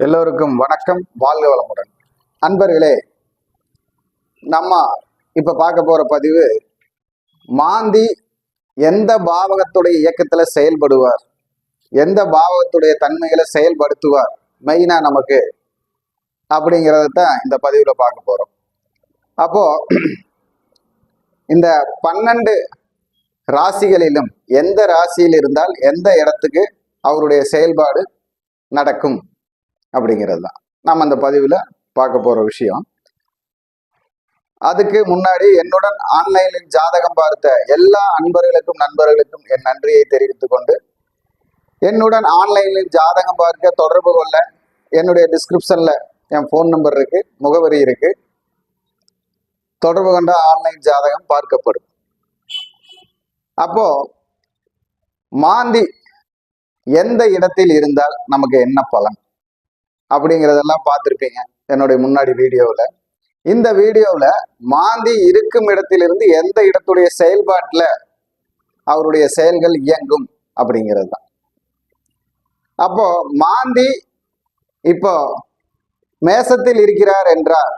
எல்லோருக்கும் வணக்கம். வாழ்க வளமுடன். அன்பர்களே நம்ம இப்ப பார்க்க போற பதிவு மாந்தி எந்த பாவகத்துடைய இயக்கத்துல செயல்படுவார்? எந்த பாவகத்துடைய தன்மைகளை செயல்படுத்துவார்? மெயினா நமக்கு அப்படிங்கிறத தான் இந்த பதிவுல பார்க்க போறோம். அப்போ இந்த பன்னெண்டு ராசிகளிலும் எந்த ராசியில் இருந்தால் எந்த இடத்துக்கு அவருடைய செயல்பாடு நடக்கும்? அப்படிங்கிறது தான் நம்ம அந்த பதிவில் பார்க்க போகிற விஷயம். அதுக்கு முன்னாடி என்னுடன் ஆன்லைனில் ஜாதகம் பார்த்த எல்லா அன்பர்களுக்கும் நண்பர்களுக்கும் என் நன்றியை தெரிவித்து கொண்டு என்னுடன் ஆன்லைனில் ஜாதகம் பார்க்க தொடர்பு கொள்ள என்னுடைய டிஸ்கிரிப்ஷனில் என் ஃபோன் நம்பர் இருக்கு முகவரி இருக்கு. தொடர்பு கொண்ட ஆன்லைன் ஜாதகம் பார்க்கப்படும். அப்போ மாந்தி எந்த இடத்தில் இருந்தால் நமக்கு என்ன பலன்? அப்படிங்கிறதெல்லாம் பார்த்துருப்பீங்க என்னுடைய முன்னாடி வீடியோவில். இந்த வீடியோவில் மாந்தி இருக்கும் இடத்திலிருந்து எந்த இடத்துடைய செயல்பாட்டில் அவருடைய செயல்கள் இயங்கும் அப்படிங்கிறது தான். அப்போ மாந்தி இப்போ மேசத்தில் இருக்கிறார் என்றார்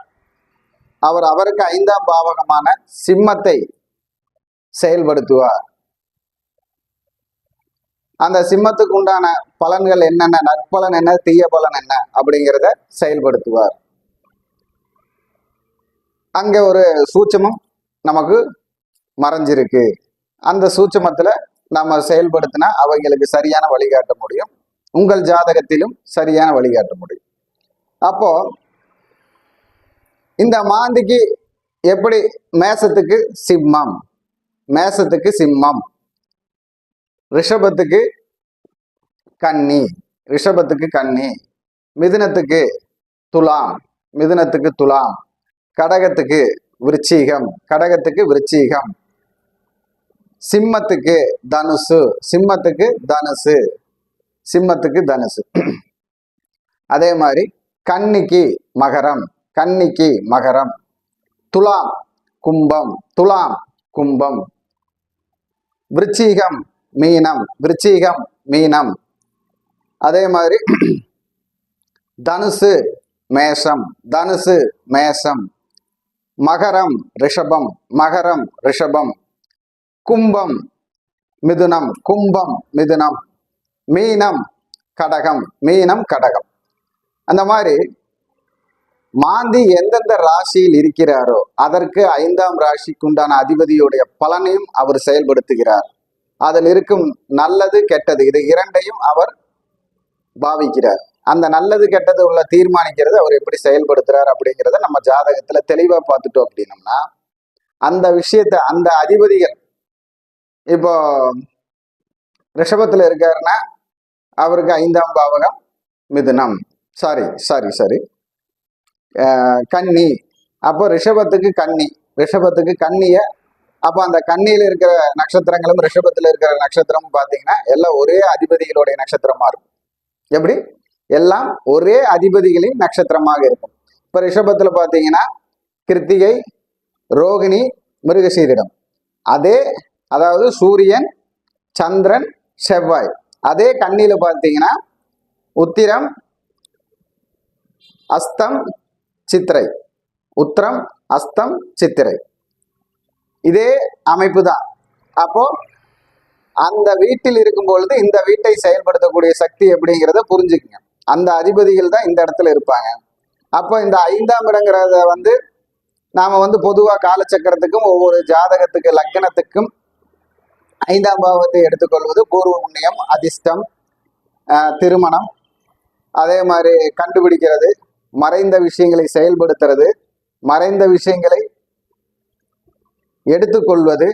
அவர் அவருக்கு ஐந்தாம் பாவகமான சிம்மத்தை செயல்படுத்துவார். அந்த சிம்மத்துக்கு உண்டான பலன்கள் என்னென்ன நற்பலன் என்ன தீய பலன் என்ன அப்படிங்கிறத செயல்படுத்துவார். அங்க ஒரு சூட்சமம் நமக்கு மறைஞ்சிருக்கு. அந்த சூட்சமத்துல நம்ம செயல்படுத்தினா அவங்களுக்கு சரியான வழிகாட்ட முடியும். உங்கள் ஜாதகத்திலும் சரியான வழிகாட்ட முடியும். அப்போ இந்த மாந்திக்கு எப்படி மேசத்துக்கு சிம்மம்? மேசத்துக்கு சிம்மம். ரிஷபத்துக்கு கன்னி ரிஷபத்துக்கு கன்னி மிதுனத்துக்கு துலாம் மிதுனத்துக்கு துலாம் கடகத்துக்கு விருச்சிகம் கடகத்துக்கு விருச்சிகம் சிம்மத்துக்கு தனுசு சிம்மத்துக்கு தனுசு சிம்மத்துக்கு தனுசு. அதே மாதிரி கன்னிக்கு மகரம் கன்னிக்கு மகரம் துலாம் கும்பம் துலாம் கும்பம் விருச்சிகம் மீனம் விருச்சிகம் மீனம். அதே மாதிரி தனுசு மேஷம் தனுசு மேஷம். மகரம் ரிஷபம் மகரம் ரிஷபம். கும்பம் மிதுனம் கும்பம் மிதுனம். மீனம் கடகம் மீனம் கடகம். அந்த மாதிரி மாந்தி எந்தெந்த ராசியில் இருக்கிறாரோ அதற்கு ஐந்தாம் ராசிக்கு உண்டான அதிபதியுடைய பலனையும் அவர் செயல்படுத்துகிறார். அதில் இருக்கும் நல்லது கெட்டது. இது இரண்டையும் அவர் பாவிக்கிறார். அந்த நல்லது கெட்டது உள்ள தீர்மானிக்கிறது அவர் எப்படி செயல்படுத்துறார் அப்படிங்கிறத நம்ம ஜாதகத்துல தெளிவா பார்த்துட்டோம் அப்படின்னம்னா அந்த விஷயத்த அந்த அதிபதிகள் இப்போ ரிஷபத்துல இருக்காருன்னா அவருக்கு ஐந்தாம் பாவகம் மிதுனம். சாரி சாரி சாரி கன்னி. அப்போ ரிஷபத்துக்கு கன்னி. ரிஷபத்துக்கு கன்னிய அப்போ அந்த கண்ணியில் இருக்கிற நட்சத்திரங்களும் ரிஷபத்தில் இருக்கிற நட்சத்திரமும் பார்த்தீங்கன்னா எல்லாம் ஒரே அதிபதிகளுடைய நட்சத்திரமா இருக்கும். எப்படி? எல்லாம் ஒரே அதிபதிகளின் நட்சத்திரமாக இருக்கும். இப்போ ரிஷபத்தில் பார்த்தீங்கன்னா கிருத்திகை ரோகிணி மிருகசீரிடம். அதே அதாவது சூரியன் சந்திரன் செவ்வாய். அதே கண்ணியில பார்த்தீங்கன்னா உத்திரம் அஸ்தம் சித்திரை. உத்திரம் அஸ்தம் சித்திரை. இதே அமைப்பு தான் அப்போ அந்த வீட்டில் இருக்கும் பொழுது இந்த வீட்டை செயல்படுத்தக்கூடிய சக்தி எப்படிங்கிறத புரிஞ்சுக்குங்க. அந்த அதிபதிகள் தான் இந்த இடத்துல இருப்பாங்க. அப்போ இந்த ஐந்தாம் இடங்கிறத வந்து நாம வந்து பொதுவாக காலச்சக்கரத்துக்கும் ஒவ்வொரு ஜாதகத்துக்கு லக்னத்துக்கும் ஐந்தாம் பாவத்தை எடுத்துக்கொள்வது பூர்வ புண்ணியம் அதிர்ஷ்டம் திருமணம் அதே மாதிரி கண்டுபிடிக்கிறது மறைந்த விஷயங்களை செயல்படுத்துறது மறைந்த விஷயங்களை எடுத்துக்கொள்வது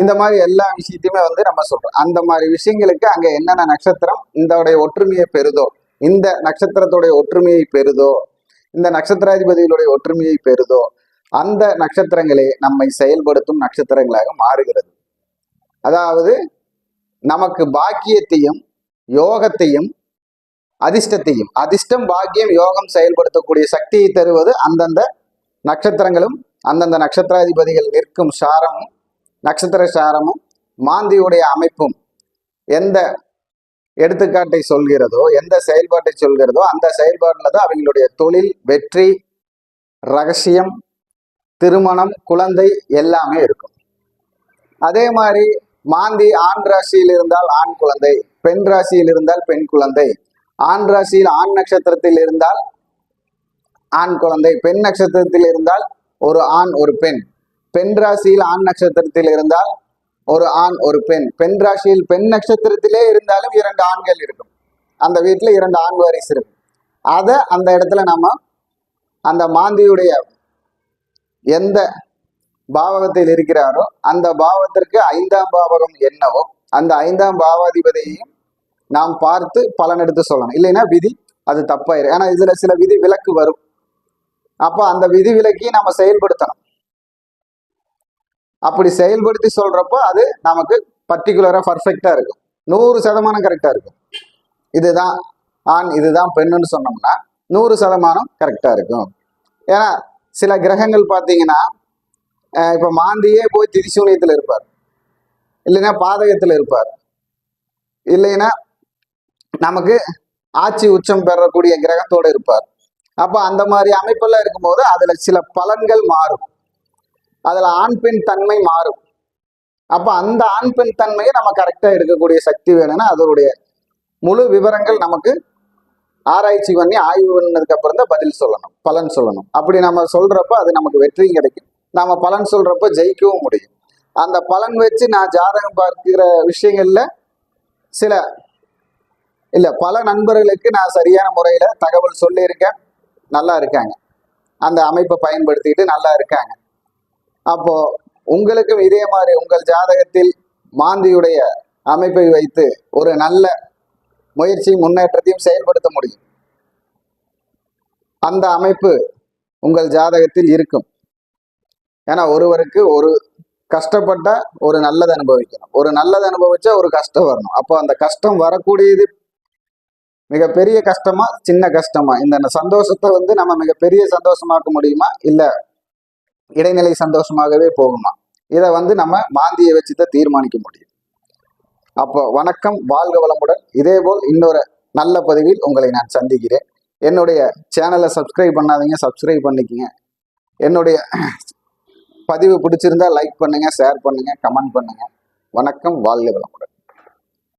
இந்த மாதிரி எல்லா விஷயத்தையுமே வந்து நம்ம சொல்றோம். அந்த மாதிரி விஷயங்களுக்கு அங்க என்னென்ன நட்சத்திரம் இந்த ஒற்றுமையை பெறுதோ இந்த நட்சத்திரத்துடைய ஒற்றுமையை பெறுதோ இந்த நட்சத்திராதிபதிகளுடைய ஒற்றுமையை பெறுதோ அந்த நட்சத்திரங்களே நம்மை செயல்படுத்தும் நட்சத்திரங்களாக மாறுகிறது. அதாவது நமக்கு பாக்கியத்தையும் யோகத்தையும் அதிர்ஷ்டத்தையும் அதிர்ஷ்டம் பாக்கியம் யோகம் செயல்படுத்தக்கூடிய சக்தியை தருவது அந்தந்த நட்சத்திரங்களும் அந்தந்த நட்சத்திராதிபதிகள் நிற்கும் சாரமும் நட்சத்திர சாரமும் மாந்தியுடைய அமைப்பும் எந்த எடுத்துக்காட்டை சொல்கிறதோ எந்த செயல்பாட்டை சொல்கிறதோ அந்த செயல்பாட்டில் தான் அவங்களுடைய தொழில் வெற்றி ரகசியம் திருமணம் குழந்தை எல்லாமே இருக்கும். அதே மாதிரி மாந்தி ஆண் ராசியில் இருந்தால் ஆண் குழந்தை பெண் ராசியில் இருந்தால் பெண் குழந்தை ஆண் ராசியில் ஆண் நட்சத்திரத்தில் இருந்தால் ஆண் குழந்தை பெண் நட்சத்திரத்தில் இருந்தால் ஒரு ஆண் ஒரு பெண். பெண் ராசியில் ஆண் நட்சத்திரத்தில் இருந்தால் ஒரு ஆண் ஒரு பெண். பெண் ராசியில் பெண் நட்சத்திரத்திலே இருந்தாலும் இரண்டு ஆண்கள் இருக்கும். அந்த வீட்டில் இரண்டு ஆண் வாரிசு இருக்கும். அதை அந்த இடத்துல நம்ம அந்த மாந்தியுடைய எந்த பாவகத்தில் இருக்கிறாரோ அந்த பாவத்திற்கு ஐந்தாம் பாவகம் என்னவோ அந்த ஐந்தாம் பாவாதிபதியையும் நாம் பார்த்து பலன் எடுத்து சொல்லணும். இல்லைன்னா விதி அது தப்பாயிரும் ஏன்னா இதுல சில விதி விலக்கு வரும். அப்போ அந்த விதி நம்ம செயல்படுத்தணும். அப்படி செயல்படுத்தி சொல்றப்போ அது நமக்கு பர்டிகுலராக பர்ஃபெக்டாக இருக்கும். நூறு சதமானம் கரெக்டாக இருக்கும். இதுதான் ஆண் இதுதான் பெண்ணுன்னு சொன்னோம்னா நூறு சதமானம் கரெக்டாக இருக்கும். ஏன்னா சில கிரகங்கள் பார்த்தீங்கன்னா இப்போ மாந்தியே போய் திரிசூனியத்தில் இருப்பார். இல்லைன்னா பாதகத்தில் இருப்பார். இல்லைன்னா நமக்கு ஆட்சி உச்சம் பெறக்கூடிய கிரகத்தோடு இருப்பார். அப்போ அந்த மாதிரி அமைப்பெல்லாம் இருக்கும்போது அதில் சில பலன்கள் மாறும். அதில் ஆண் பெண் தன்மை மாறும். அப்போ அந்த ஆண் பெண் தன்மையை நம்ம கரெக்டாக எடுக்கக்கூடிய சக்தி வேணும்னா அதனுடைய முழு விவரங்கள் நமக்கு ஆராய்ச்சி பண்ணி ஆய்வு பண்ணதுக்கு அப்புறம் தான் பதில் சொல்லணும் பலன் சொல்லணும். அப்படி நம்ம சொல்றப்ப அது நமக்கு வெற்றியும் கிடைக்கும். நாம பலன் சொல்றப்ப ஜெயிக்கவும் முடியும். அந்த பலன் வச்சு நான் ஜாதகம் பார்க்கிற விஷயங்கள்ல சில இல்ல பல நண்பர்களுக்கு நான் சரியான முறையில தகவல் சொல்லியிருக்கேன். நல்லா இருக்காங்க. அந்த அமைப்பை பயன்படுத்திட்டு நல்லா இருக்காங்க. அப்போ உங்களுக்கும் இதே மாதிரி உங்கள் ஜாதகத்தில் மாந்தியுடைய அமைப்பை வைத்து ஒரு நல்ல முயற்சி முன்னேற்றத்தையும் செயல்படுத்த முடியும். அந்த அமைப்பு உங்கள் ஜாதகத்தில் இருக்கும். ஏன்னா ஒருவருக்கு ஒரு கஷ்டப்பட்ட ஒரு நல்லது அனுபவிக்கணும். ஒரு நல்லது அனுபவிச்சா ஒரு கஷ்டம் வரணும். அப்போ அந்த கஷ்டம் வரக்கூடியது மிகப்பெரிய கஷ்டமா சின்ன கஷ்டமா? இந்த சந்தோஷத்தை வந்து நம்ம மிகப்பெரிய சந்தோஷமாக்க முடியுமா? இல்ல இடைநிலை சந்தோஷமாகவே போகுமா? இதை வந்து நம்ம மாந்தியை வச்சு தான் தீர்மானிக்க முடியும். அப்போ வணக்கம் வாழ்க வளமுடன். இதேபோல் இன்னொரு நல்ல பதிவில் உங்களை நான் சந்திக்கிறேன். என்னுடைய சேனலை சப்ஸ்கிரைப் பண்ணாதீங்க சப்ஸ்கிரைப் பண்ணிக்கங்க. என்னுடைய பதிவு பிடிச்சிருந்தா லைக் பண்ணுங்க ஷேர் பண்ணுங்க கமெண்ட் பண்ணுங்க. வணக்கம் வாழ்க வளமுடன்.